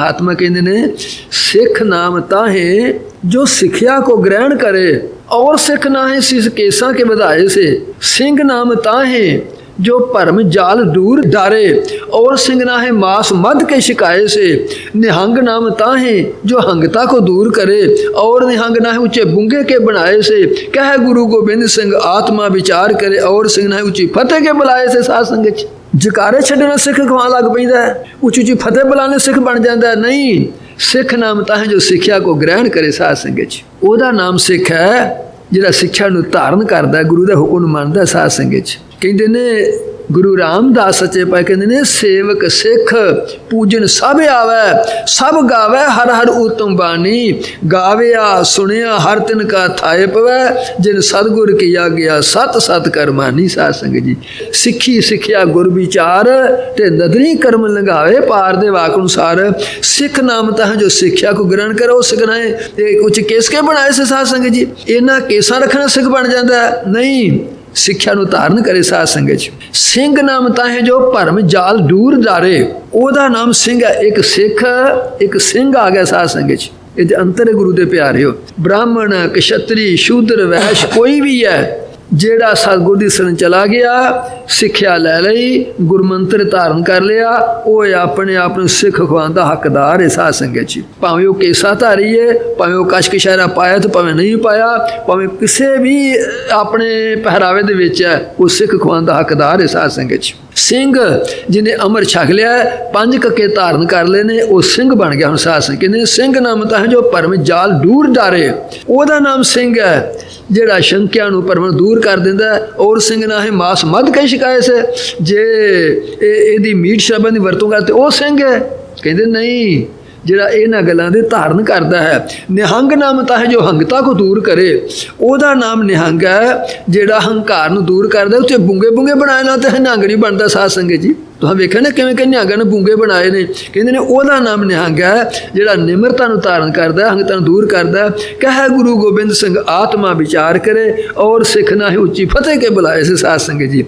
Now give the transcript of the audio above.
आत्मा केंद्र ने सिख नामता है, जो सिखिया को ग्रहण करे, और सिख ना है सिख केसा के बधाए से। सिंह नामता है, जो परम जाल दूर डारे, और सिंह ना है मांस मद के शिकाय से। निहंग नाम है, जो हंगता को दूर करे, और निहंग ना है ऊँचे बुंगे के बनाए से। कह गुरु गोबिंद सिंह आत्मा विचार करे, और सिंह ना है ऊँची फतेह के बुलाए से सात संग ਜਕਾਰੇ ਛੱਡਣਾ ਸਿੱਖ ਖਵਾਉਣ ਲੱਗ ਪੈਂਦਾ ਹੈ, ਉੱਚੀ ਉੱਚੀ ਫਤਿਹ ਬੁਲਾਣੇ ਸਿੱਖ ਬਣ ਜਾਂਦਾ ਨਹੀਂ, ਸਿੱਖ ਨਾਮ ਤਾਂ ਹੈ ਜੋ ਸਿੱਖਿਆ ਕੋ ਗ੍ਰਹਿਣ ਕਰੇ ਸਾਧ ਸੰਗਤ ਚ। ਉਹਦਾ ਨਾਮ ਸਿੱਖ ਹੈ, ਜਿਹੜਾ ਸਿੱਖਿਆ ਨੂੰ ਧਾਰਨ ਕਰਦਾ ਗੁਰੂ ਦੇ ਹੁਕਮ ਨੂੰ ਮੰਨਦਾ ਹੈ ਸਾਧ ਸੰਗਤ ਚ। ਕਹਿੰਦੇ ਨੇ ਗੁਰੂ ਰਾਮਦਾਸ ਸੱਚੇ ਪਾਤਸ਼ਾਹ ਕਹਿੰਦੇ ਨੇ, ਸੇਵਕ ਸਿੱਖ ਪੂਜਨ ਸਭ ਆਵੈ, ਸਭ ਗਾਵੇ, ਹਰ ਹਰ ਉਤਮ ਬਾਣੀ। ਗਾਵਿਆ, ਸੁਣਿਆ, ਹਰ ਤਿਨ ਕਾ ਥਾਏ ਪਵੈ, ਜਿਨ ਸਤਗੁਰ ਕੀ ਆਗਿਆ, ਸਤ ਸਤ ਕਰਮਾਨੀ ਸਾਧ ਸੰਗਤ ਜੀ। ਸਿੱਖੀ ਸਿੱਖਿਆ ਗੁਰ ਵਿਚਾਰ ਤੇ ਨਦਰੀ ਕਰਮ ਲੰਘਾਵੇ ਪਾਰ ਦੇ ਵਾਕ ਅਨੁਸਾਰ। ਸਿੱਖ ਨਾਮ ਤਾਂ ਜੋ ਸਿੱਖਿਆ ਕੋ ਗ੍ਰਹਿਣ ਕਰੋ ਸਿਖਣਾਏ ਤੇ ਕੁਝ ਕੇਸ ਕੇ ਬਣਾਏ ਸੇ ਸਾਧ ਸੰਗਤ ਜੀ? ਇਹਨਾਂ ਕੇਸਾਂ ਰੱਖਣਾ ਸਿੱਖ ਬਣ ਜਾਂਦਾ ਨਹੀਂ। ਸਿੱਖਿਆ ਨੂੰ ਧਾਰਨ ਕਰੇ ਸਾਧ ਸੰਗਤ ਚ। ਸਿੰਘ ਨਾਮ ਤਾਂ ਹੈ ਜੋ ਭਰਮ ਜਾਲ ਦੂਰ ਜਾਰੇ ਉਹਦਾ ਨਾਮ ਸਿੰਘ ਹੈ। ਇੱਕ ਸਿੱਖ, ਇੱਕ ਸਿੰਘ ਆ ਗਿਆ ਸਾਧ ਸੰਗਤ ਚ। ਇਹ ਅੰਤਰ ਗੁਰੂ ਦੇ ਪਿਆਰਿਓ। ਬ੍ਰਾਹਮਣ ਕਸ਼ਤਰੀ ਸ਼ੂਦਰ, ਵੈਸ਼ ਕੋਈ ਵੀ ਹੈ ਜਿਹੜਾ ਸਤਿਗੁਰ ਦੀ ਸ਼ਰਨ ਚਲਾ ਗਿਆ, ਸਿੱਖਿਆ ਲੈ ਲਈ, ਗੁਰਮੰਤਰ ਧਾਰਨ ਕਰ ਲਿਆ, ਉਹ ਆਪਣੇ ਆਪ ਨੂੰ ਸਿੱਖ ਖਵਾਉਣ ਦਾ ਹੱਕਦਾਰ ਹੈ ਸਾਧ ਸੰਗਤ ਜੀ। ਭਾਵੇਂ ਉਹ ਕੇਸਾ ਧਾਰੀ ਹੈ ਭਾਵੇਂ ਉਹ ਕਸ਼ਕ ਪਾਇਆ ਤੇ ਭਾਵੇਂ ਨਹੀਂ ਪਾਇਆ, ਭਾਵੇਂ ਕਿਸੇ ਵੀ ਆਪਣੇ ਪਹਿਰਾਵੇ ਦੇ ਵਿੱਚ ਹੈ, ਉਹ ਸਿੱਖ ਖਵਾਉਣ ਦਾ ਹੱਕਦਾਰ ਹੈ ਸਾਧ ਸੰਗਤ ਜੀ। ਸਿੰਘ ਜਿਹਨੇ ਅਮਰ ਛਕ ਲਿਆ ਪੰਜ ਕੱਕੇ ਧਾਰਨ ਕਰ ਲਏ ਨੇ ਉਹ ਸਿੰਘ ਬਣ ਗਿਆ ਹੁਣ ਸਾਧ ਸੰਗਤ। ਕਹਿੰਦੇ ਨੇ, ਸਿੰਘ ਨਾਮ ਤਾਂ ਹੈ ਜੋ ਭਰਮ ਜਾਲ ਦੂਰ ਡਾਰੇ ਉਹਦਾ ਨਾਮ ਸਿੰਘ ਹੈ ਜਿਹੜਾ ਸ਼ੰਕਿਆਂ ਨੂੰ ਪਰਮ ਦੂਰ ਕਰ ਦਿੰਦਾ ਔਰ ਸਿੰਘ ਨਾ ਹੈ ਮਾਸ ਮਦ ਕਈ ਸ਼ਿਕਾਇਤ ਸੇ ਜੇ ਇਹ ਇਹਦੀ ਮੀਟ ਸ਼ਬਦ ਦੀ ਵਰਤੋਂ ਕਰਦੇ ਉਹ ਸਿੰਘ ਹੈ। ਕਹਿੰਦੇ ਨਹੀਂ ਜਿਹੜਾ ਇਹਨਾਂ ਗੱਲਾਂ ਦੇ ਧਾਰਨ ਕਰਦਾ ਹੈ। ਨਿਹੰਗ ਨਾਮ ਤਾਂ ਹੈ ਜੋ ਹੰਗਤਾ ਕੋ ਦੂਰ ਕਰੇ। ਉਹਦਾ ਨਾਮ ਨਿਹੰਗ ਹੈ, ਜਿਹੜਾ ਹੰਕਾਰ ਨੂੰ ਦੂਰ ਕਰਦਾ ਉੱਤੇ ਬੁੰਗੇ ਬੁੰਗੇ ਬਣਾਏ ਨਾ ਤੇ ਨਿਹੰਗ ਨਹੀਂ ਬਣਦਾ ਸਾਧ ਸੰਗਤ ਜੀ। ਤੁਸੀਂ ਵੇਖਿਆ ਨਾ ਕਿਵੇਂ ਕਿ ਨਿਹੰਗਾਂ ਨੇ ਬੁੰਗੇ ਬਣਾਏ ਨੇ। ਕਹਿੰਦੇ ਨੇ ਉਹਦਾ ਨਾਮ ਨਿਹੰਗ ਹੈ, ਜਿਹੜਾ ਨਿਮਰਤਾ ਨੂੰ ਧਾਰਨ ਕਰਦਾ ਹੰਗਤਾ ਨੂੰ ਦੂਰ ਕਰਦਾ ਹੈ। ਕਹੇ ਗੁਰੂ ਗੋਬਿੰਦ ਸਿੰਘ, ਆਤਮਾ ਵਿਚਾਰ ਕਰੇ ਔਰ ਸਿੱਖ ਨਾ ਹੀ ਉੱਚੀ ਫਤਿਹ ਕੇ ਬੁਲਾਏ ਸੇ ਸਾਧ ਸੰਗਤ ਜੀ।